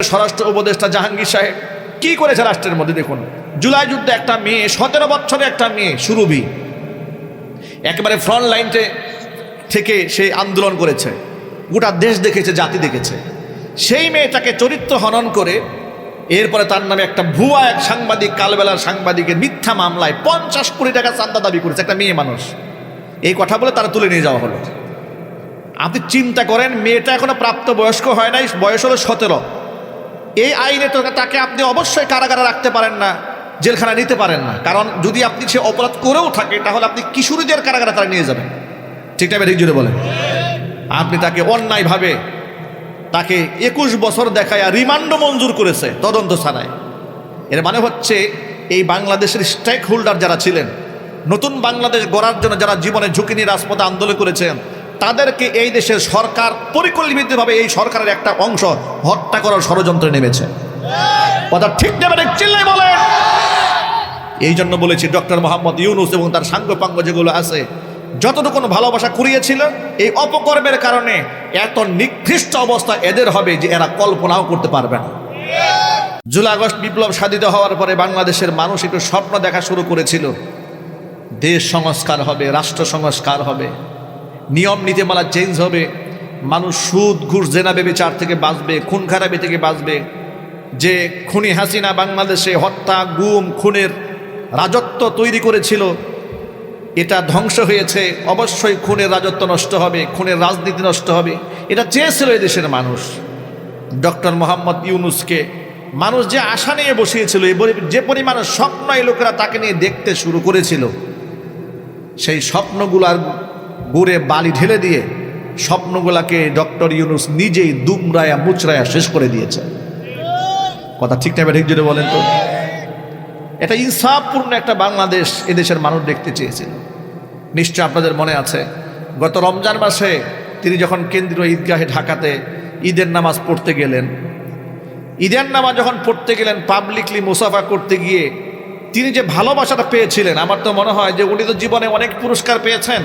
স্বরাষ্ট্র উপদেষ্টা জাহাঙ্গীর সাহেব, কি করেছে রাষ্ট্রের মধ্যে দেখুন? জুলাই যুদ্ধে একটা মেয়ে, সতেরো বছরের একটা মেয়ে, সুরভি, একেবারে ফ্রন্ট লাইনতে থেকে সে আন্দোলন করেছে, গোটা দেশ দেখেছে, জাতি দেখেছে। সেই মেয়েটাকে চরিত্র হনন করে, এরপরে তার নামে একটা ভুয়া এক সাংবাদিক, কালবেলার সাংবাদিকের মিথ্যা মামলায় পঞ্চাশ কোটি টাকা চান্দা দাবি করেছে একটা মেয়ে মানুষ। এই কথা বলে তারা তুলে নিয়ে যাওয়া হলো। আপনি চিন্তা করেন, মেয়েটা এখনও প্রাপ্ত বয়স্ক হয় নাই, বয়স হলো সতেরো। এই আইনে তো তাকে আপনি অবশ্যই কারাগারে রাখতে পারেন না জেলখানা নিতে পারেন না। কারণ যদি আপনি সে অপরাধ করেও থাকে, তাহলে আপনি কিশোরীদের কারাগারে তারা নিয়ে যাবেন। ঠিক না ঠিক জুড়ে বলেন। আপনি তাকে অন্যায়ভাবে তাকে একুশ বছর দেখায় রিমান্ডও মঞ্জুর করেছে তদন্ত ছাড়াই। এর মানে হচ্ছে, এই বাংলাদেশের স্টেক হোল্ডার যারা ছিলেন, নতুন বাংলাদেশ গড়ার জন্য যারা জীবনে ঝুঁকি নিয়ে রাজপথে আন্দোলন করেছেন তাদেরকে এই দেশের সরকার পরিকল্পিতভাবে এই সরকারের একটা অংশ হত্যা করার ষড়যন্ত্রে নেমেছে। কথা ঠিক নেবে চিল্লাই বলেন। এই জন্য বলেছি, ডক্টর মোহাম্মদ ইউনুস এবং তার সাঙ্গপাঙ্গ যেগুলো আছে, যতটুকু ভালোবাসা কুড়িয়েছিল, এই অপকর্মের কারণে এত নিকৃষ্ট অবস্থা এদের হবে যে এরা কল্পনাও করতে পারবে না। জুলাই আগস্ট বিপ্লব সাধিত হওয়ার পরে বাংলাদেশের মানুষ একটু স্বপ্ন দেখা শুরু করেছিল। দেশ সংস্কার হবে, রাষ্ট্র সংস্কার হবে। নিয়ম নীতিমালা চেঞ্জ হবে। মানুষ সুদ, ঘুষ, জেনা, বেবিচার থেকে বাঁচবে, খুন, খারাপি থেকে বাঁচবে। যে খুনি হাসিনা বাংলাদেশে হত্যা, গুম, খুনের রাজত্ব তৈরি করেছিল, এটা ধ্বংস হয়েছে। অবশ্যই খুনের রাজত্ব নষ্ট হবে, খুনের রাজনীতি নষ্ট হবে। এটা চেয়েছিল দেশের মানুষ। ডক্টর মোহাম্মদ ইউনুসকে মানুষ যে আশা নিয়ে বসিয়েছিল যে পরিমাণে স্বপ্ন এই লোকেরা তাকে নিয়ে দেখতে শুরু করেছিল, সেই স্বপ্নগুলার গুড়ে বালি ঢেলে দিয়ে স্বপ্নগুলাকে ডক্টর ইউনুস নিজেই দুমরায়া মুচরায়া শেষ করে দিয়েছে। কথা ঠিক টাইমে ঠিক যদি বলেন তো? এটা ইনসাফপূর্ণ একটা বাংলাদেশ এদেশের মানুষ দেখতে চেয়েছিল। নিশ্চয় আপনাদের মনে আছে, গত রমজান মাসে তিনি যখন কেন্দ্রীয় ঈদগাহে ঢাকাতে ঈদের নামাজ পড়তে গেলেন, ঈদের নামাজ যখন পড়তে গেলেন পাবলিকলি মুসাফা করতে গিয়ে, তিনি যে ভালোবাসাটা পেয়েছিলেন, আমার তো মনে হয় যে উনি তো জীবনে অনেক পুরস্কার পেয়েছেন।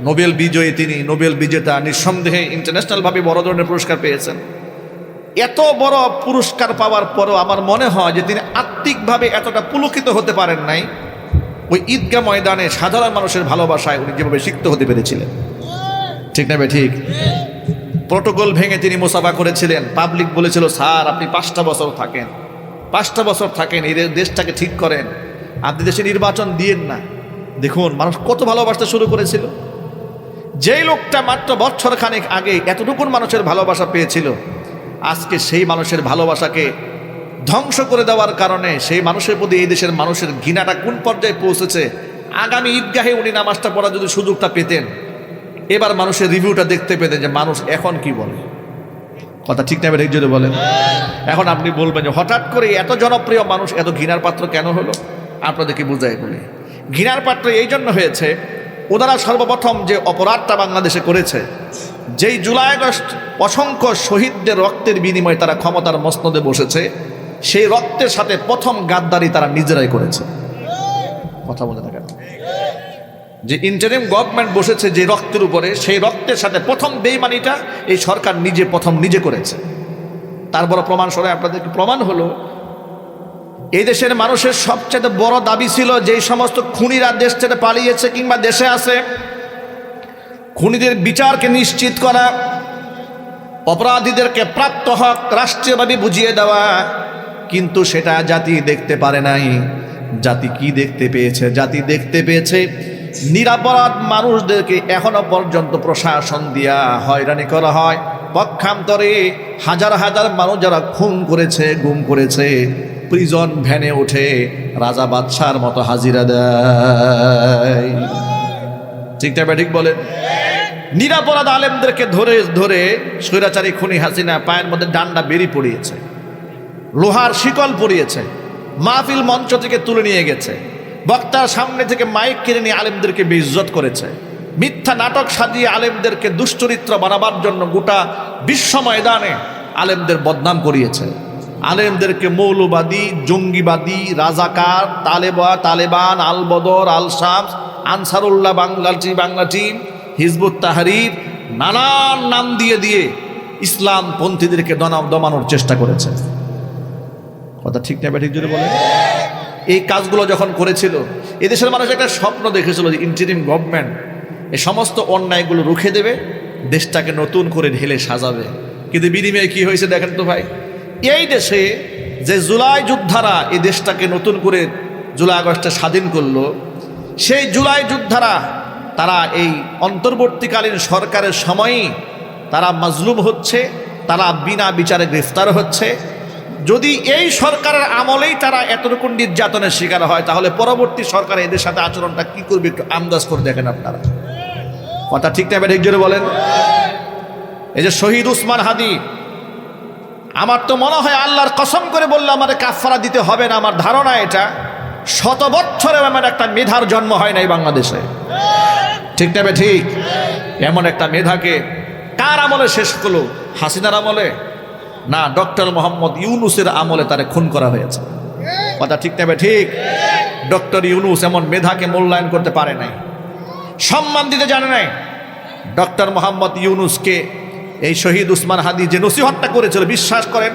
নোবেল বিজয়ী তিনি, নোবেল বিজেতা, নিঃসন্দেহে ইন্টারন্যাশনালভাবে বড় ধরনের পুরস্কার পেয়েছেন। এত বড় পুরস্কার পাওয়ার পরও আমার মনে হয় যে তিনি আত্মিকভাবে এতটা পুলকিত হতে পারেন নাই। ওই ঈদগাহ ময়দানে সাধারণ মানুষের ভালোবাসায় উনি যেভাবে সিক্ত হতে পেরেছিলেন। ঠিক না ঠিক। প্রোটোকল ভেঙে তিনি মোসাফা করেছিলেন। পাবলিক বলেছিল, স্যার, আপনি পাঁচটা বছর থাকেন। পাঁচটা বছর থাকেন, এই দেশটাকে ঠিক করেন। আপনি দেশে নির্বাচন দিয়েন না। দেখুন, মানুষ কত ভালোবাসতে শুরু করেছিল। যেই লোকটা মাত্র বছর খানেক আগে এতটুকুন মানুষের ভালোবাসা পেয়েছিল, আজকে সেই মানুষের ভালোবাসাকে ধ্বংস করে দেওয়ার কারণে সেই মানুষের প্রতি এই দেশের মানুষের ঘৃণাটা কোন পর্যায়ে পৌঁছেছে, আগামী ঈদগাহে উনি নামাজটা পড়ার যদি সুযোগটা পেতেন, এবার মানুষের রিভিউটা দেখতে পেতেন যে মানুষ এখন কি বলে। কথা ঠিক না যদি বলেন। এখন আপনি বলবেন যে হঠাৎ করে এত জনপ্রিয় মানুষ এত ঘৃণার পাত্র কেন হলো? আপনাদেরকে বুঝাই বলি। ঘৃণার পাত্র এই জন্য হয়েছে ওনারা সর্বপ্রথম যে অপরাধটা বাংলাদেশে করেছে, যেই জুলাই আগস্ট অসংখ্য শহীদদের রক্তের বিনিময়ে তারা ক্ষমতার মসনদে বসেছে, সেই রক্তের সাথে প্রথম গাদ্দারি তারা নিজেরাই করেছে। কথা বলে না যে ইন্টারিম গভর্নমেন্ট বসেছে যে রক্তের উপরে, সেই রক্তের সাথে প্রথম বেইমানিটা এই সরকার নিজে, প্রথম নিজে করেছে। তার বড় প্রমাণ সরে আপনাদেরকে প্রমাণ হলো? এই দেশের মানুষের সবচেয়ে বড় দাবি ছিল যেই সমস্ত খুনিরা দেশ ছেড়ে পালিয়েছে কিংবা দেশে আছে, খুনিদের বিচারকে নিশ্চিত করা, অপরাধীদেরকে প্রাপ্ত হক রাষ্ট্রীয়ভাবে বুঝিয়ে দেওয়া, কিন্তু সেটা জাতি দেখতে পারে নাই। জাতি কি দেখতে পেয়েছে? জাতি দেখতে পেয়েছে নিরাপরাধ মানুষদেরকে এখনও পর্যন্ত প্রশাসন দিয়া হয়রানি করা হয়। পক্ষান্তরে হাজার হাজার মানুষ যারা খুন করেছে, গুম করেছে প্রিজন ভ্যানে উঠে রাজা বাদশার মতো হাজিরা দেয়। ঠিকটা ঠিক বলেন নিরাপরাধ আলেমদেরকে ধরে ধরে স্বৈরাচারী খুনি হাসিনা পায়ের মধ্যে ডান্ডা বেরিয়ে পড়িয়েছে, লোহার শিকল পড়িয়েছে মাহফিল মঞ্চ থেকে তুলে নিয়ে গেছে, বক্তার সামনে থেকে মাইক কিনে নিয়ে আলেমদেরকে বেইজ্জত করেছে। মিথ্যা নাটক সাজিয়ে আলেমদেরকে দুশ্চরিত্র বানাবার জন্য গোটা বিশ্ব ময়দানে আলেমদের বদনাম করিয়েছে। আলেমদেরকে মৌলবাদী, জঙ্গিবাদী, রাজাকার, তালেবা, তালেবান আল বদর আল শামস আনসারুল্লাহ, বাংলা বাংলা টিম হিজবুত তাহারির নানান নাম দিয়ে দিয়ে ইসলাম পন্থীদেরকে দমানোর চেষ্টা করেছে। কথা ঠিক না ঠিক যদি বলে এই কাজগুলো যখন করেছিল, এদেশের মানুষ একটা স্বপ্ন দেখেছিল যে ইন্টারিম গভর্নমেন্ট এই সমস্ত অন্যায়গুলো রুখে দেবে, দেশটাকে নতুন করে ঢেলে সাজাবে। কিন্তু বিনিময়ে কি হয়েছে দেখেন তো ভাই? এই দেশে যে জুলাই যোদ্ধারা এই দেশটাকে নতুন করে জুলাই আগস্টে স্বাধীন করল, সেই জুলাই যোদ্ধারা, তারা এই অন্তর্বর্তীকালীন সরকারের সময়ই তারা মাজলুম হচ্ছে, তারা বিনা বিচারে গ্রেফতার হচ্ছে। যদি এই সরকারের আমলেই তারা এতটুকু নির্যাতনের শিকার হয়, তাহলে পরবর্তী সরকার এদের সাথে আচরণটা কি করবে একটু আন্দাজ করে দেখেন আপনারা। কথা ঠিক না ঠিক জোরে বলেন। এই যে শহীদ উসমান হাদি, আমার তো মনে হয় আল্লাহর কসম করে বললে আমাদের কাফারা দিতে হবে না, আমার ধারণা এটা। শত বছরে এমন একটা মেধার জন্ম হয় নাই বাংলাদেশে। ঠিক না ঠিক? এমন একটা মেধাকে কার আমলে শেষ করল? হাসিনার আমলে? না, ডক্টর মোহাম্মদ ইউনুসের আমলে তারে খুন করা হয়েছে। কথা ঠিক নেবে ঠিক? ডক্টর ইউনুস এমন মেধাকে মূল্যায়ন করতে পারে নাই। সম্মান দিতে জানে নাই। ডক্টর মোহাম্মদ ইউনুসকে এই শহীদ উসমান হাদি যে নসিহতটা করেছিল, বিশ্বাস করেন,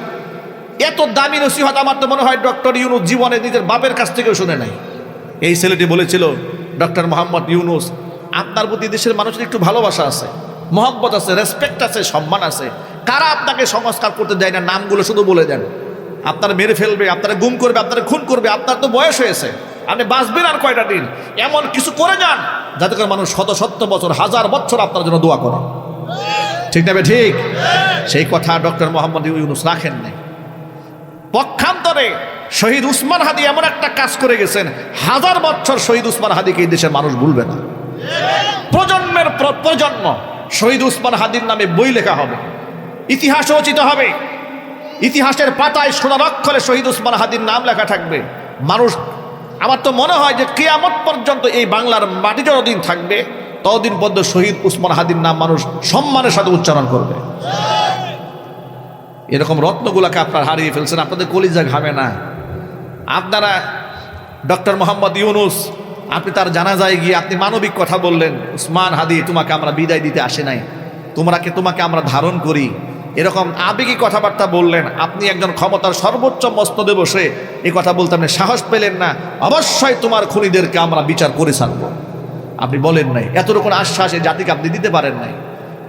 এত দামি নসিহত আমার তো মনে হয় ডক্টর ইউনুস জীবনে নিজের বাপের কাছ থেকেও শুনে নাই। এই ছেলেটি বলেছিল ডক্টর মোহাম্মদ ইউনুস, আপনার প্রতি দেশের মানুষের একটু ভালোবাসা আছে, মহব্বত আছে রেসপেক্ট আছে, সম্মান আছে। কারা আপনাকে সংস্কার করতে দেয় না? নামগুলো শুধু বলে দেন। আপনারা মেরে ফেলবে, আপনারা গুম করবে, আপনারা খুন করবে, আপনার তো বয়স হয়েছে। আপনি বাঁচবেন আর কয়টা দিন? এমন কিছু করে যান যাতে করে মানুষ শত সত্তর বছর, হাজার বছর আপনার জন্য দোয়া করে ঠিক না ঠিক? সেই কথা ডক্টর মোহাম্মদ ইউনুস রাখেন নাই। পক্ষান্তরে শহীদ উসমান হাদি এমন একটা কাজ করে গেছেন, হাজার বছর শহীদ উসমান হাদিকে এই দেশের মানুষ ভুলবে না। প্রজন্মের প্রজন্ম, শহীদ উসমান হাদির নামে বই লেখা হবে, ইতিহাস রচিত হবে, ইতিহাসের পাতায় সোনার অক্ষরে শহীদ উসমান হাদির নাম লেখা থাকবে। মানুষ আমার তো মনে হয় যে কেয়ামত পর্যন্ত এই বাংলার মাটি যতদিন থাকবে, ততদিন পর্যন্ত শহীদ উসমান হাদির নাম মানুষ সম্মানের সাথে উচ্চারণ করবে। এরকম রত্নগুলাকে আপনার হারিয়ে ফেলছেন, আপনাদের কলিজা ঘামে না। আপনারা ডক্টর মোহাম্মদ ইউনুস, আপনি তার জানাজায় গিয়ে আপনি মানবিক কথা বললেন, উসমান হাদি, তোমাকে আমরা বিদায় দিতে আসে নাই। তোমরাকে, তোমাকে আমরা ধারণ করি। এরকম আবেগী কথাবার্তা বললেন, আপনি একজন ক্ষমতার সর্বোচ্চ মস্তদে বসে এই কথা বলতে আপনি সাহস পেলেন না, অবশ্যই তোমার খুনিদেরকে আমরা বিচার করে ছাড়বো। আপনি বলেন নাই এতটুকু আশ্বাস এই জাতিকে আপনি দিতে পারেন নাই।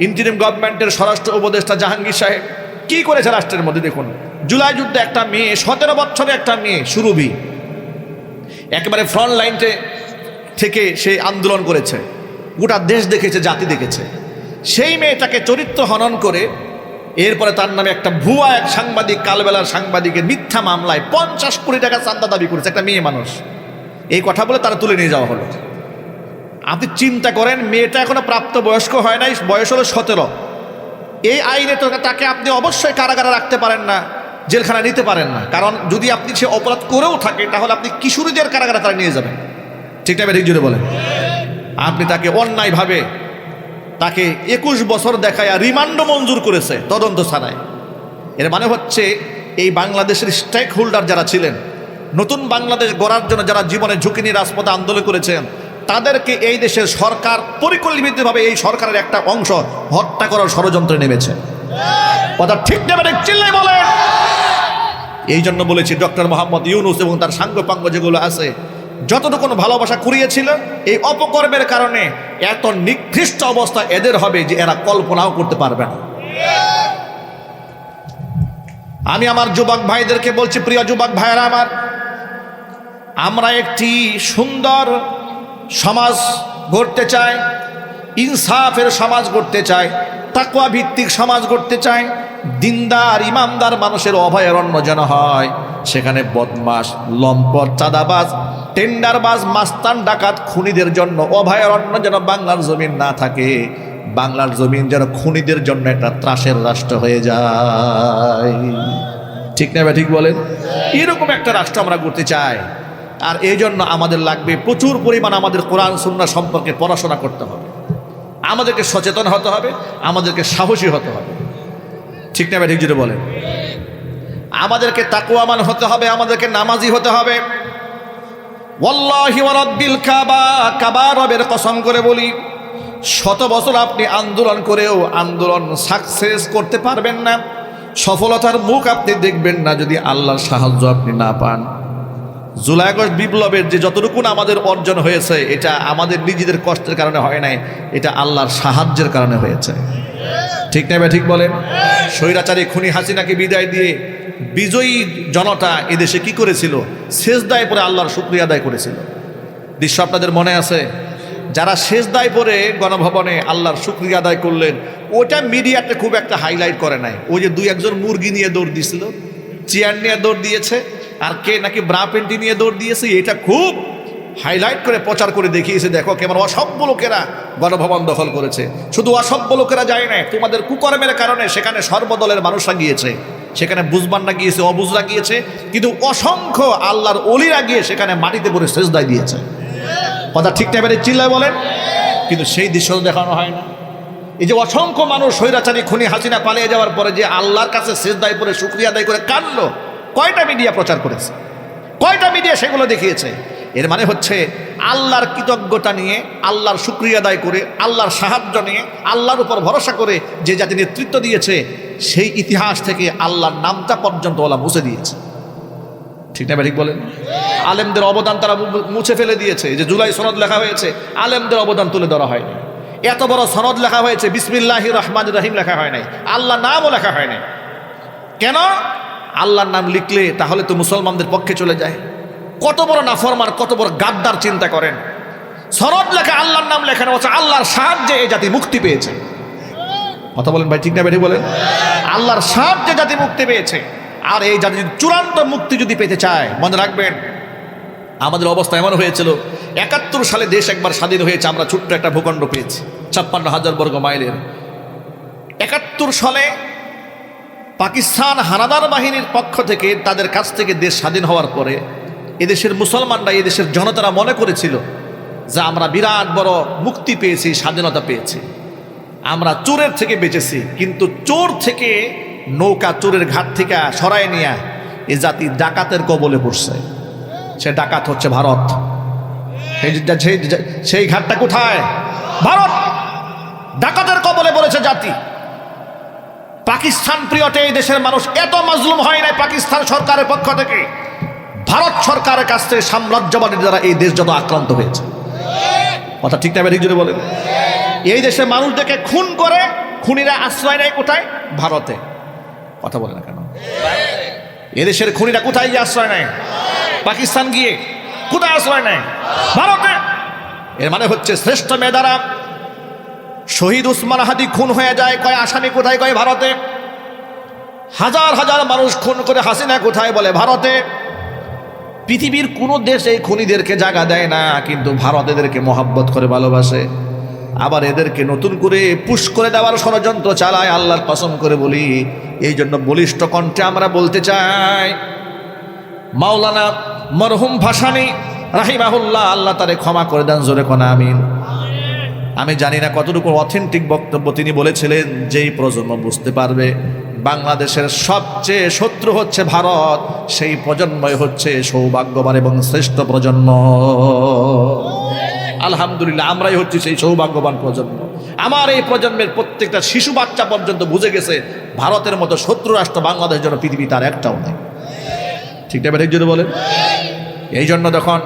ইন্টারিম গভর্নমেন্টের স্বরাষ্ট্র উপদেষ্টা জাহাঙ্গীর সাহেব কি করেছে রাষ্ট্রের মধ্যে দেখুন, জুলাই যুদ্ধে একটা মেয়ে, সতেরো বছরে একটা মেয়ে, সুরভি। একেবারে ফ্রন্ট লাইনতে থেকে সে আন্দোলন করেছে, গোটা দেশ দেখেছে, জাতি দেখেছে। সেই মেয়েটাকে চরিত্র হনন করে এরপরে তার নামে একটা ভুয়া এক সাংবাদিক, কালবেলার সাংবাদিকের মিথ্যা মামলায় পঞ্চাশ কোটি টাকা চান্দা দাবি করেছে, একটা মেয়ে মানুষ। এই কথা বলে তারা তুলে নিয়ে যাওয়া হলো। আপনি চিন্তা করেন, মেয়েটা এখনও প্রাপ্ত বয়স্ক হয় নাই, বয়স হলো সতেরো। এই আইনে তো তাকে আপনি অবশ্যই কারাগারে রাখতে পারেন না, জেলখানা নিতে পারেন না। কারণ যদি আপনি সে অপরাধ করেও থাকে, তাহলে আপনি কিশোরীদের কারাগারে তারা নিয়ে যাবেন। ঠিক না ঠিক জুড়ে বলেন। আপনি তাকে অন্যায়ভাবে তাকে একুশ বছর দেখায় রিমান্ডও মঞ্জুর করেছে তদন্ত ছাড়াই এর মানে হচ্ছে এই বাংলাদেশের স্টেক হোল্ডার যারা ছিলেন, নতুন বাংলাদেশ গড়ার জন্য যারা জীবনে ঝুঁকি নিয়ে রাজপথে আন্দোলন করেছেন, তাদেরকে এই দেশের সরকার পরিকল্পিতভাবে এই সরকারের একটা অংশ হত্যা করার ষড়যন্ত্রে নেমেছে। কথা ঠিক নেবে চিল্লাই বলেন। এই জন্য বলেছি ডক্টর মোহাম্মদ ইউনুস এবং তার সাঙ্গপাঙ্গ যেগুলো আছে যতটুকু ভালোবাসা করিয়েছিল এই অপকর্মের কারণে এত নিকৃষ্ট অবস্থা এদের হবে যে এরা কল্পনাও করতে পারবে না। আমি আমার যুবক ভাইদেরকে বলছি, প্রিয় যুবক ভাইয়েরা আমার, আমরা একটি সুন্দর সমাজ গড়তে চাই, ইনসাফের সমাজ গড়তে চাই। তাকুয়া ভিত্তিক সমাজ গড়তে চাই দিনদার, ইমামদার মানুষের অভয়ারণ্য যেন হয়। সেখানে বদমাস লম্পট, চাঁদাবাজ, টেন্ডারবাজ, মাস্তান, ডাকাত, খুনিদের জন্য অভয়ারণ্য যেন বাংলার জমিন না থাকে। বাংলার জমিন যেন খুনিদের জন্য একটা ত্রাসের রাষ্ট্র হয়ে যায়। ঠিক না ঠিক বলেন? এরকম একটা রাষ্ট্র আমরা করতে চাই। আর এই জন্য আমাদের লাগবে প্রচুর পরিমাণ আমাদের কোরআন সুন্না সম্পর্কে পড়াশোনা করতে হবে। আমাদেরকে সচেতন হতে হবে, আমাদেরকে সাহসী হতে হবে। ঠিক না ঠিক বলেন? আমাদেরকে তাকুয়ামান হতে হবে, আমাদেরকে নামাজি হতে হবে। ওয়াল্লাহি ওয়া রাব্বিল কাবা কাবা রবের কসম করে বলি, শত বছর আপনি আন্দোলন করেও আন্দোলন সাকসেস করতে পারবেন না, সফলতার মুখ আপনি দেখবেন না যদি আল্লাহর সাহায্য আপনি না পান। জুলাই আগস্ট বিপ্লবের যে যতটুকু আমাদের অর্জন হয়েছে, এটা আমাদের নিজেদের কষ্টের কারণে হয় নাই, এটা আল্লাহর সাহায্যের কারণে হয়েছে। ঠিক না ঠিক বলেন? স্বৈরাচারী খুনি হাসিনাকে বিদায় দিয়ে বিজয়ী জনতা এদেশে কি করেছিল? শেষ দায় পরে আল্লাহর শুক্রিয়া আদায় করেছিল। দৃশ্য আপনাদের মনে আছে? যারা শেষ দায় পরে গণভবনে আল্লাহর শুক্রিয়া আদায় করলেন ওটা মিডিয়াতে খুব একটা হাইলাইট করে নাই। ওই যে দুই একজন মুরগি নিয়ে দৌড় দিয়েছিল চেয়ার নিয়ে দৌড় দিয়েছে আর কে নাকি ব্রা পেন্টি নিয়ে দৌড় দিয়েছে, এটা খুব হাইলাইট করে প্রচার করে দেখিয়েছে। দেখো কেমন অসভ্য লোকেরা গণভবন দখল করেছে। শুধু অসভ্য লোকেরা যায় না তোমাদের কুকর্মের কারণে সেখানে সর্বদলের মানুষরা গিয়েছে। সেখানে বুঝবানরা গিয়েছে অবুজরা গিয়েছে, কিন্তু অসংখ্য আল্লাহর অলিরা গিয়ে সেখানে মাটিতে পড়ে সেজদায় দিয়েছে। কথা ঠিক টাইপের চিল্লায় বলেন? কিন্তু সেই দৃশ্য দেখানো হয় না। এই যে অসংখ্য মানুষ স্বৈরাচারী খুনি হাসিনা পালিয়ে যাওয়ার পরে যে আল্লাহর কাছে সেজদায় পরে শুক্রিয়া আদায় করে কানলো কয়টা মিডিয়া প্রচার করেছে? কয়টা মিডিয়া সেগুলো দেখিয়েছে? এর মানে হচ্ছে আল্লাহর কৃতজ্ঞতা নিয়ে, আল্লাহর শুক্রিয়া আদায় করে, আল্লাহর সাহায্য নিয়ে, আল্লাহর উপর ভরসা করে যে জাতি নেতৃত্ব দিয়েছে, সেই ইতিহাস থেকে আল্লাহর নামটা পর্যন্ত ওলা মুছে দিয়েছে। ঠিক না ঠিক বলেন? আলেমদের অবদান তারা মুছে ফেলে দিয়েছে। যে জুলাই সনদ লেখা হয়েছে, আলেমদের অবদান তুলে ধরা হয়নি এত বড় সনদ লেখা হয়েছে বিসমিল্লাহ রহমান রহিম লেখা হয় নাই। আল্লাহ নামও লেখা হয় নাই। কেন? আল্লাহর নাম লিখলে তাহলে তো মুসলমানদের পক্ষে চলে যায়। কত বড় নাফরমান, কত বড় গাদ্দার চিন্তা করেন। সনদ লেখা আল্লাহর নাম লেখানো হচ্ছে আল্লাহর সাহায্যে এই জাতি মুক্তি পেয়েছে। কথা বলেন ভাই, ঠিক না বেরিয়ে বলেন? আল্লাহর সাহায্যে জাতি মুক্তি পেয়েছে। আর এই জাতি চূড়ান্ত মুক্তি যদি পেতে চায়, মনে রাখবেন, আমাদের অবস্থা এমন হয়েছিল, একাত্তর সালে দেশ একবার স্বাধীন হয়েছে, আমরা ছোট্ট একটা ভূখণ্ড পেয়েছি, ছাপ্পান্ন হাজার বর্গ মাইলের। একাত্তর সালে পাকিস্তান হানাদার বাহিনীর পক্ষ থেকে তাদের কাছ থেকে দেশ স্বাধীন হওয়ার পরে এদেশের মুসলমানরা, এদেশের জনতারা মনে করেছিল যে আমরা বিরাট বড় মুক্তি পেয়েছি, স্বাধীনতা পেয়েছি। আমরা চোরের থেকে বেঁচেছি, কিন্তু চোর থেকে নৌকা চোরের ঘাট থেকে সরায় নিয়ে এ জাতি ডাকাতের কবলে পড়ছে। সে ডাকাত হচ্ছে ভারত। সেই ঘাটটা কোথায়? ভারত! ডাকাতের কবলে পড়েছে জাতি। পাকিস্তান প্রিয়তে এই দেশের মানুষ এত মাজলুম হয় নাই পাকিস্তান সরকারের পক্ষ থেকে। ভারত সরকারের কাছ থেকে সাম্রাজ্যবাদীর দ্বারা এই দেশ যত আক্রান্ত হয়েছে। কথা ঠিক না ঠিক যদি বলেন। এই দেশের মানুষদেরকে খুন করে, খুনিরা আশ্রয় নেয় কোথায়? ভারতে। কথা বলে না কেন? এদেশের খুনিরা কোথায় গিয়ে আশ্রয় নেয়? পাকিস্তান গিয়ে কোথায় আশ্রয় নেয়? ভারতে। এর মানে হচ্ছে শ্রেষ্ঠ মেধারা শহীদ উসমান হাদি খুন হয়ে যায়, কয় আসামি কোথায়, কয় ভারতে? হাজার হাজার মানুষ খুন করে হাসিনা কোথায় বলে ভারতে? পৃথিবীর কোনো দেশ এই খুনিদেরকে জায়গা দেয় না, কিন্তু ভারত এদেরকে মহাব্বত করে ভালোবাসে। আবার এদেরকে নতুন করে পুশ করে দেওয়ার ষড়যন্ত্র চালায়, আল্লাহর কসম করে বলি এই জন্য বলিষ্ঠ কণ্ঠে আমরা বলতে চাই, মাওলানা মরহুম ভাসানি রাহিমাহুল্লাহ, আল্লাহ তারে ক্ষমা করে দেন, জোরে কোনা আমিন। আমি জানি না কতটুকু অথেন্টিক বক্তব্য তিনি বলেছিলেন, যেই প্রজন্ম বুঝতে পারবে, বাংলাদেশের সবচেয়ে শত্রু হচ্ছে ভারত, সেই প্রজন্মই হচ্ছে সৌভাগ্যবান এবং শ্রেষ্ঠ প্রজন্ম। আলহামদুলিল্লাহ, আমরাই হচ্ছি সেই সৌভাগ্যবান প্রজন্ম। আমার এই প্রজন্মের প্রত্যেকটা শিশু বাচ্চা পর্যন্ত বুঝে গেছে, ভারতের মতো শত্রু রাষ্ট্র বাংলাদেশ জন্য পৃথিবী তার একটাও নেই। ঠিক না ঠিক যদি বলেন। এই জন্য যখন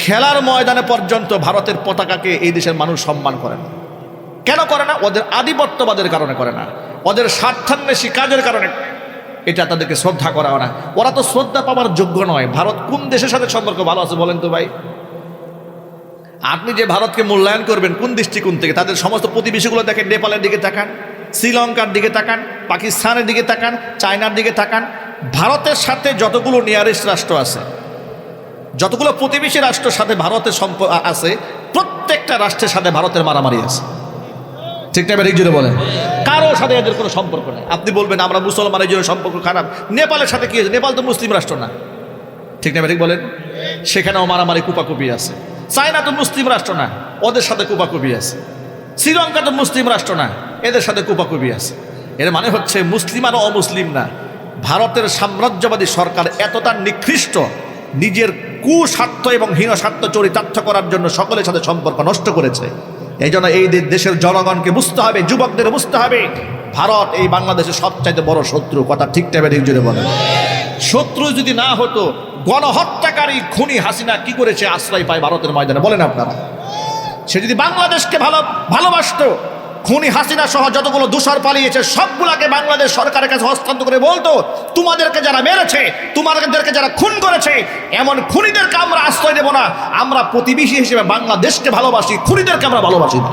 খেলার ময়দানে পর্যন্ত ভারতের পতাকাকে এই দেশের মানুষ সম্মান করে না। কেন করে না? ওদের আধিপত্যবাদের কারণে করে না। ওদের স্বার্থান্বেষী কাজের কারণে। এটা তাদেরকে শ্রদ্ধা করা না। ওরা তো শ্রদ্ধা পাওয়ার যোগ্য নয়। ভারত কোন দেশের সাথে সম্পর্ক ভালো আছে বলেন তো ভাই? আপনি যে ভারতকে মূল্যায়ন করবেন, কোন দৃষ্টিকোণ থেকে? তাদের সমস্ত প্রতিবেশীগুলো দেখেন, নেপালের দিকে তাকান, শ্রীলঙ্কার দিকে তাকান, পাকিস্তানের দিকে তাকান, চায়নার দিকে তাকান। ভারতের সাথে যতগুলো নিয়ারেস্ট রাষ্ট্র আছে যতগুলো প্রতিবেশী রাষ্ট্রের সাথে ভারতের সম্প আছে, প্রত্যেকটা রাষ্ট্রের সাথে ভারতের মারামারি আছে। ঠিক না ঠিক জুড়ে বলেন। কারও সাথে এদের কোনো সম্পর্ক নেই। আপনি বলবেন, আমরা মুসলমানের জন্য সম্পর্ক খারাপ। নেপালের সাথে কি আছে নেপাল তো মুসলিম রাষ্ট্র না। ঠিক না ঠিক বলেন। সেখানেও মারামারি, কুপাকুপি আছে। চায়না তো মুসলিম রাষ্ট্র না। ওদের সাথে কুপাকুপি আছে। শ্রীলঙ্কা তো মুসলিম রাষ্ট্র না। এদের সাথে কুপাকুপি আছে। এর মানে হচ্ছে মুসলিম আর অমুসলিম না। ভারতের সাম্রাজ্যবাদী সরকার এতটা নিকৃষ্ট, নিজের কুস্বার্থ এবং হীন স্বার্থ চরিতার্থ করার জন্য সকলের সাথে সম্পর্ক নষ্ট করেছে। এই জন্য এই দেশের জনগণকে বুঝতে হবে যুবকদের বুঝতে হবে, ভারত এই বাংলাদেশের সবচাইতে বড় শত্রু। কথা ঠিক টাইমে জুড়ে বলেন। শত্রু যদি না হতো, গণহত্যাকারী খুনি হাসিনা কি করেছে? আশ্রয় পায় ভারতের ময়দানে। বলেন আপনারা। সে যদি বাংলাদেশকে ভালো ভালোবাসতো খুনি হাসিনা সহ যতগুলো দূষর পালিয়েছে, সবগুলাকে বাংলাদেশ সরকারের কাছে হস্তান্তর করে বলতো, তোমাদেরকে যারা মেরেছে, তোমাদেরকে যারা খুন করেছে, এমন খুনিদেরকে আমরা আশ্রয় দেব না। আমরা প্রতিবেশী হিসেবে বাংলাদেশকে ভালোবাসি, খুনিদেরকে আমরা ভালোবাসি না।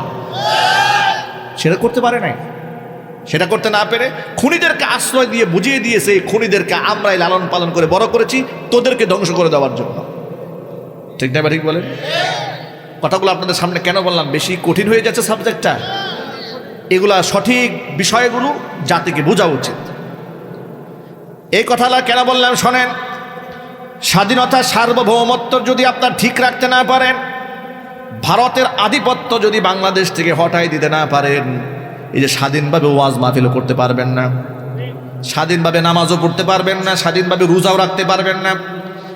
সেটা করতে পারে নাই। সেটা করতে না পেরে খুনিদেরকে আশ্রয় দিয়ে বুঝিয়ে দিয়েছে এই খুনিদেরকে আমরাই লালন পালন করে বড় করেছি, তোদেরকে ধ্বংস করে দেওয়ার জন্য। ঠিক না ঠিক বলেন? কথাগুলো আপনাদের সামনে কেন বললাম? বেশি কঠিন হয়ে যাচ্ছে সাবজেক্টটা এগুলা সঠিক বিষয়গুলো জাতিকে বোঝা উচিত। এই কথাটা কেন বললাম শোনেন, স্বাধীনতা সার্বভৌমত্ব যদি আপনার ঠিক রাখতে না পারেন, ভারতের আধিপত্য যদি বাংলাদেশ থেকে হটাই দিতে না পারেন, এই যে স্বাধীনভাবে ওয়াজ মাহফিলও করতে পারবেন না, স্বাধীনভাবে নামাজও পড়তে পারবেন না, স্বাধীনভাবে রোজাও রাখতে পারবেন না।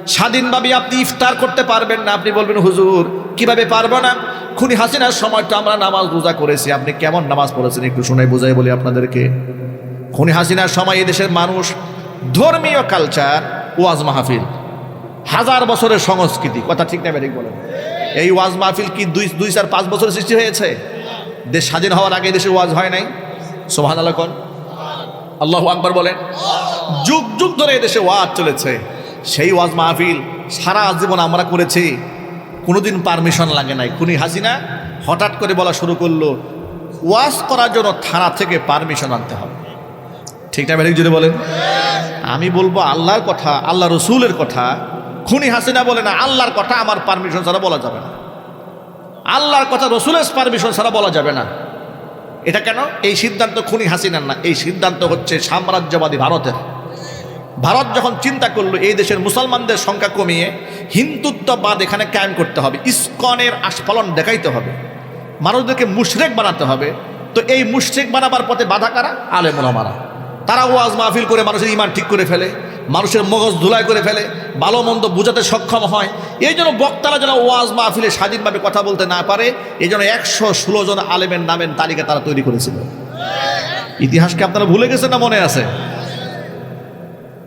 স্বাধীনভাবে আপনি ইফতার করতে পারবেন না। আপনি বলবেন, হুজুর, কীভাবে পারব না? খুনি হাসিনার সময় তো আমরা নামাজ রোজা করেছি। আপনি কেমন নামাজ পড়েছেন? একটু শুনে বোঝাই বলি আপনাদেরকে। খুনি হাসিনার সময় এই দেশের মানুষ ধর্মীয় কালচার ওয়াজ মাহফিল, হাজার বছরের সংস্কৃতি। কথা ঠিক না ঠিক বলেন। এই ওয়াজ মাহফিল কি দুই দুই, চার, পাঁচ বছরের সৃষ্টি হয়েছে? দেশ স্বাধীন হওয়ার আগে দেশে ওয়াজ হয় নাই? সোহান আল্লাহ আকবর বলেন। যুগ যুগ ধরে এদেশে ওয়াজ চলেছে। সেই ওয়াজ মাহফিল সারা জীবন আমরা করেছি। কোনোদিন পারমিশন লাগে নাই। খুনি হাসিনা হঠাৎ করে বলা শুরু করল, ওয়াজ করার জন্য থানা থেকে পারমিশন আনতে হবে। ঠিক না ম্যাডিক যদি বলেন? আমি বলব আল্লাহর কথা, আল্লাহ রসুলের কথা। খুনি হাসিনা বলে না, আল্লাহর কথা আমার পারমিশন ছাড়া বলা যাবে না। আল্লাহর কথা, রসুলের পারমিশন ছাড়া বলা যাবে না। এটা কেন? এই সিদ্ধান্ত খুনি হাসিনার না, এই সিদ্ধান্ত হচ্ছে সাম্রাজ্যবাদী ভারতের। ভারত যখন চিন্তা করল, এই দেশের মুসলমানদের সংখ্যা কমিয়ে, হিন্দুত্ববাদ এখানে কায়েম করতে হবে, ইস্কনের আস্ফলন দেখাইতে হবে, মানুষদেরকে মুশরেক বানাতে হবে, তো এই মুশরেক বানাবার পথে বাধা কারা? আলেমুলামারা তারা ওয়াজ মাহফিল করে মানুষের ইমান ঠিক করে ফেলে, মানুষের মগজ ধুলাই করে ফেলে, ভালো মন্দ বোঝাতে সক্ষম হয়। এই জন্য বক্তারা যেন ওয়াজ মাহফিলে স্বাধীনভাবে কথা বলতে না পারে, এই জন্য একশো ষোলো জন আলেমের নামের তালিকা তারা তৈরি করেছিল। ইতিহাসকে আপনারা ভুলে গেছেন না মনে আছে?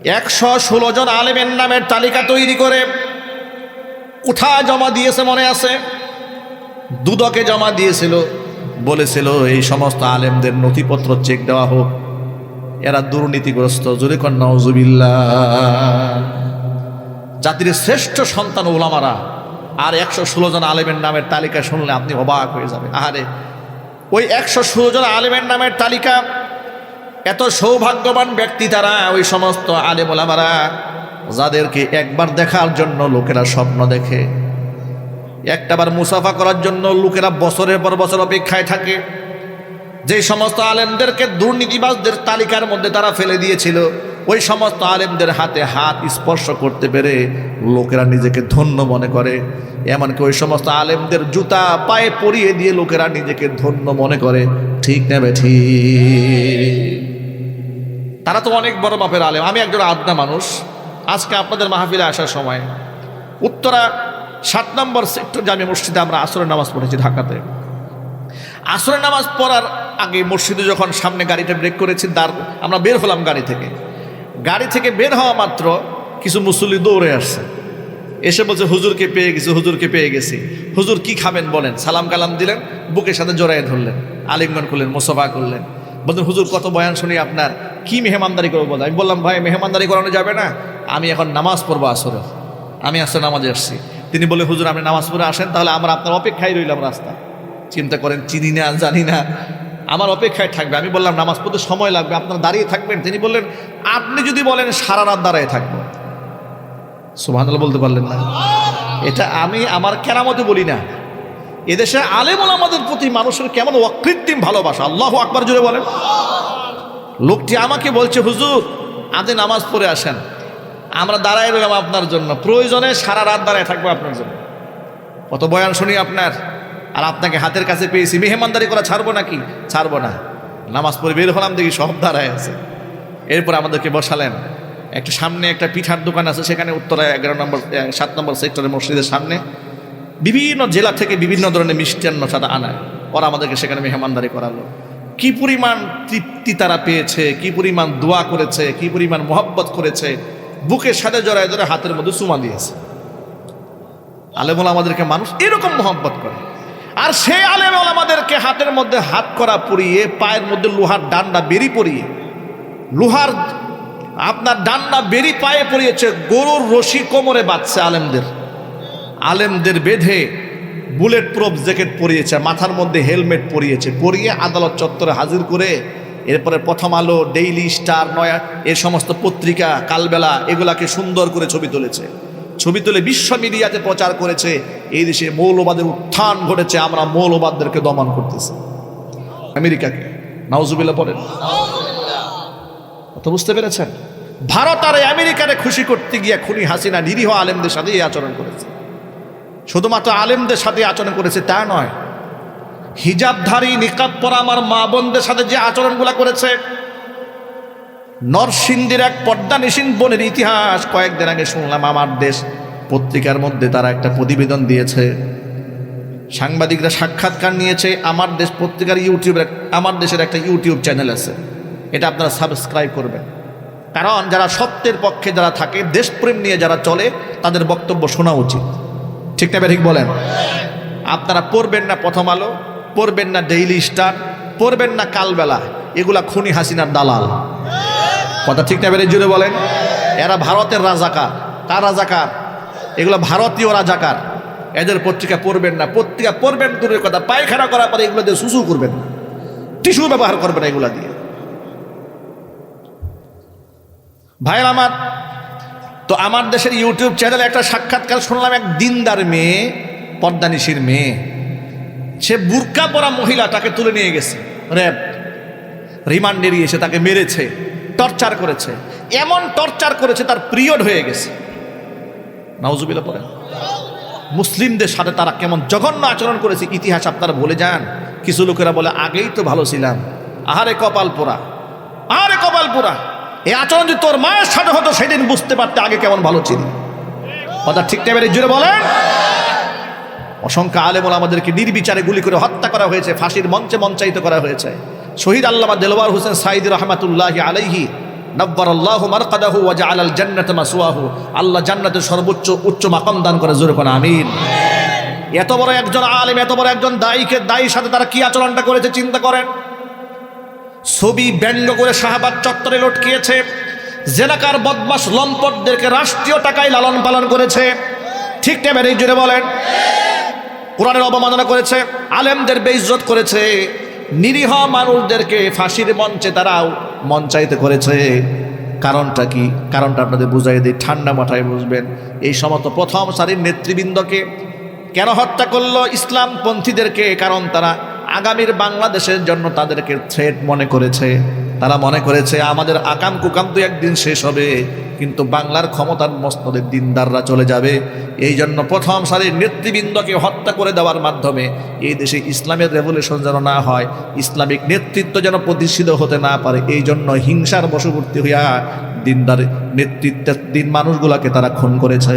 একশো ষোলো জন আলেমের নামের তালিকা তৈরি করে উঠা জমা দিয়েছে মনে আছে? দুদকে জমা দিয়েছিল, বলেছিল, এই সমস্ত আলেমদের নথিপত্র চেক দেওয়া হোক। এরা দুর্নীতিগ্রস্ত জোরে কন্যা জাতির শ্রেষ্ঠ সন্তান ওলামারা আর একশো ষোলো জন আলেমের নামের তালিকা শুনলে আপনি অবাক হয়ে যাবেন। আহারে, ওই একশো ষোলো জন আলেমের নামের তালিকা এত সৌভাগ্যবান ব্যক্তি তারা, ওই সমস্ত আলেম ওলামারা, যাদেরকে একবার দেখার জন্য লোকেরা স্বপ্ন দেখে। একটাবার মুসাফা করার জন্য লোকেরা বছরের পর বছর অপেক্ষায় থাকে। যে সমস্ত আলেমদেরকে দুর্নীতিবাজদের তালিকার মধ্যে তারা ফেলে দিয়েছিল, ওই সমস্ত আলেমদের হাতে হাত স্পর্শ করতে পেরে লোকেরা নিজেকে ধন্য মনে করে। এমনকি ওই সমস্ত আলেমদের জুতা পায়ে পরিয়ে দিয়ে লোকেরা নিজেকে ধন্য মনে করে। ঠিক নেবে ঠিক? তারা তো অনেক বড় মাপের আলেম। আমি একজন আদনা মানুষ। আজকে আপনাদের মাহফিলে আসার সময় উত্তরা সাত নম্বর সেক্টর জামে মসজিদে আমরা আসরের নামাজ পড়েছি ঢাকাতে। আসরের নামাজ পড়ার আগে মসজিদে যখন সামনে গাড়িটা ব্রেক করেছি তার আমরা বের হলাম গাড়ি থেকে। গাড়ি থেকে বের হওয়া মাত্র কিছু মুসল্লি দৌড়ে আসছে। এসে বলছে, হুজুরকে পেয়ে গেছি, হুজুরকে পেয়ে গেছি। হুজুর কি খাবেন বলেন? সালাম কালাম দিলেন, বুকের সাথে জড়াই ধরলেন। আলিঙ্গন করলেন, মোসফা করলেন। বললেন, হুজুর, কত বয়ান শুনি আপনার। কি মেহমানদারি করব বলেন? আমি বললাম, ভাই, মেহমানদারি করানো যাবে না। আমি এখন নামাজ পড়ব আসরে। আমি আসলে নামাজে আসছি। তিনি বলে হুজুর, আপনি নামাজ পড়ে আসেন, তাহলে আমরা আপনার অপেক্ষায় রইলাম রাস্তা। চিন্তা করেন, চিনি না, জানি না। আমার অপেক্ষায় থাকবে। আমি বললাম, নামাজ পড়তে সময় লাগবে, আপনার দাঁড়িয়ে থাকবেন। তিনি বললেন, আপনি যদি বলেন, সারা রাত দাঁড়ায় থাকব। সুবহানাল্লাহ বলতে পারলেন না। এটা আমি আমার কেরামতে বলি না। এদেশে আলেমুল আমাদের প্রতি মানুষের কেমন অকৃত্রিম ভালোবাসা? আল্লাহ আকবার জুড়ে বলেন। লোকটি আমাকে বলছে, হুজুর, আপনি নামাজ পড়ে আসেন। আমরা দাঁড়ায় রইলাম আপনার জন্য। প্রয়োজনে সারা রাত দাঁড়ায় থাকব আপনার জন্য। কত বয়ান শুনি আপনার। আর আপনাকে হাতের কাছে পেয়েছি। মেহমানদারি করা ছাড়বো নাকি? ছাড়বো না। নামাজ পড়ে বের হলাম, দেখি সব দাঁড়ায় আছে। এরপর আমাদেরকে বসালেন। একটু সামনে একটা পিঠার দোকান আছে, সেখানে উত্তরায় এগারো নম্বর সাত নম্বর সেক্টরের মসজিদের সামনে। বিভিন্ন জেলা থেকে বিভিন্ন ধরনের মিষ্টান্ন সাদা আনায়। ওরা আমাদেরকে সেখানে মেহমানদারি করালো। কি পরিমাণ তৃপ্তি তারা পেয়েছে, কি পরিমাণ দোয়া করেছে, কি পরিমাণ মোহব্বত করেছে বুকের সাথে জড়ায় ধরে হাতের মধ্যে চুমা দিয়েছে। আলেমুল আমাদেরকে মানুষ এরকম মোহব্বত করে। আর সে আলেমুল আমাদেরকে হাতের মধ্যে হাত করা পরিয়ে, পায়ের মধ্যে লোহার ডান্ডা বেরি পরিয়ে, লোহার আপনার ডান্ডা বেরি পায়ে পরিয়েছে, গরুর রশি কোমরে বাঁধছে আলেমদের। আলেমদের বেঁধে বুলেট প্রুফ জ্যাকেট পরিয়েছে, মাথার মধ্যে হেলমেট পরিয়েছে, পরিয়ে আদালত চত্বরে হাজির করে এরপরে প্রথম আলো, ডেইলি স্টার, নয়া, এ সমস্ত পত্রিকা, কালবেলা এগুলাকে সুন্দর করে ছবি তুলেছে। ছবি তুলে বিশ্ব মিডিয়াতে প্রচার করেছে, এই দেশে মৌলবাদের উত্থান ঘটেছে, আমরা মৌলবাদদেরকে দমন করতেছি। আমেরিকাকে, নাউজুবিল্লাহ বলেন কথা বুঝতে পেরেছেন? ভারত আর আমেরিকারে খুশি করতে গিয়ে খুনি হাসিনা নিরীহ আলেমদের সাথে এই আচরণ করেছে। শুধুমাত্র আলেমদের সাথে আচরণ করেছে, তা নয়। হিজাবধারী, নিকাব পরা আমার মা বোনদের সাথে যে আচরণগুলো করেছে, নরসিংদীর এক পর্দা নিশিন বোনের ইতিহাস কয়েকদিন আগে শুনলাম, আমার দেশ পত্রিকার মধ্যে তারা একটা প্রতিবেদন দিয়েছে। সাংবাদিকরা সাক্ষাৎকার নিয়েছে, আমার দেশ পত্রিকার ইউটিউবের আমার দেশের একটা ইউটিউব চ্যানেল আছে। এটা আপনারা সাবস্ক্রাইব করবেন। কারণ যারা সত্যের পক্ষে যারা থাকে, দেশপ্রেম নিয়ে যারা চলে, তাদের বক্তব্য শোনা উচিত। ঠিক না ঠিক বলেন। আপনারা পড়বেন না প্রথম আলো, পড়বেন না ডেইলি স্টার পড়বেন না কালবেলা, এগুলা খুনি হাসিনার দালাল। কথা ঠিক না বেড়ে জুড়ে বলেন। এরা ভারতের রাজাকার। কার রাজাকার? এগুলো ভারতীয় রাজাকার। এদের পত্রিকা পড়বেন না, পত্রিকা পড়বেন দূরের কথা, পায়খানা করার পরে এগুলো দিয়ে সুসু করবেন। না টিস্যু ব্যবহার করবেন এগুলা দিয়ে। ভাইয়ের আমার তো আমার দেশের ইউটিউব চ্যানেলে একটা সাক্ষাৎকার শুনলাম, এক দিনদার মেয়ে পর্দানিশির মেয়ে। সে বুরকা পরা মহিলা তাকে তুলে নিয়ে গেছে। র্যাব রিমান্ডে এসে তাকে মেরেছে, টর্চার করেছে। এমন টর্চার করেছে, তার পিরিয়ড হয়ে গেছে। নাউজুবিল্লা পরে মুসলিমদের সাথে তারা কেমন জঘন্য আচরণ করেছে, ইতিহাস আপনারা বলে যান। কিছু লোকেরা বলে, আগেই তো ভালো ছিলাম। আহারে কপাল পোড়া, আহারে কপাল পোড়া। এই আচরণ যদি তোর মায়ের সাথে হতো, সেদিন বুঝতে পারতে আগে কেমন ভালো ছিল। কথা ঠিক টাইমের জুড়ে বলেন। অসংখ্য আলেমল আমাদেরকে নির্বিচারে গুলি করে হত্যা করা হয়েছে, ফাঁসির মঞ্চে মঞ্চায়িত করা হয়েছে। শহীদ আল্লামা দেলওয়ার হোসেন সাইদ রহমাতুল্লাহ আলাইহি, নব্বর আল্লাহ মারকাদাহু ওয়া জাআলাল জান্নাত মাসওয়াহু। আল্লাহ জান্নাতের সর্বোচ্চ, উচ্চ মাকাম দান করে, জোরে কোন আমিন। এত বড় একজন আলেম, এত বড় একজন দায়ীকে দায়ীর সাথে তারা কি আচরণটা করেছে, চিন্তা করেন। ছবি ব্যঙ্গ করে শাহবাগ চত্বরে লটকিয়েছে। জেলাকার বদমাস লম্পটদেরকে রাষ্ট্রীয় টাকায় লালন পালন করেছে। ঠিক টেবের এই জুড়ে বলেন, কোরআনের অবমাননা করেছে, আলেমদের বেইজ্জত করেছে, নিরীহ মানুষদেরকে ফাঁসির মঞ্চে তারাও মঞ্চায়িত করেছে। কারণটা কি? কারণটা আপনাদের বুঝাই দিই, ঠান্ডা মাথায় বুঝবেন। এই সমস্ত প্রথম সারির নেতৃবৃন্দকে কেন হত্যা করল ইসলামপন্থীদেরকে? কারণ তারা আগামীর বাংলাদেশের জন্য তাদেরকে থ্রেট মনে করেছে। তারা মনে করেছে, আমাদের আকাম কুকাম তো একদিন শেষ হবে, কিন্তু বাংলার ক্ষমতার মস্তদের দিনদাররা চলে যাবে। এই জন্য প্রথম সারির নেতৃবৃন্দকে হত্যা করে দেওয়ার মাধ্যমে এই দেশে ইসলামের রেভলিউশন যেন না হয়, ইসলামিক নেতৃত্ব যেন প্রতিষ্ঠিত হতে না পারে, এই জন্য হিংসার বশবর্তী হইয়া দিনদার নেতৃত্বের দিন মানুষগুলাকে তারা খুন করেছে।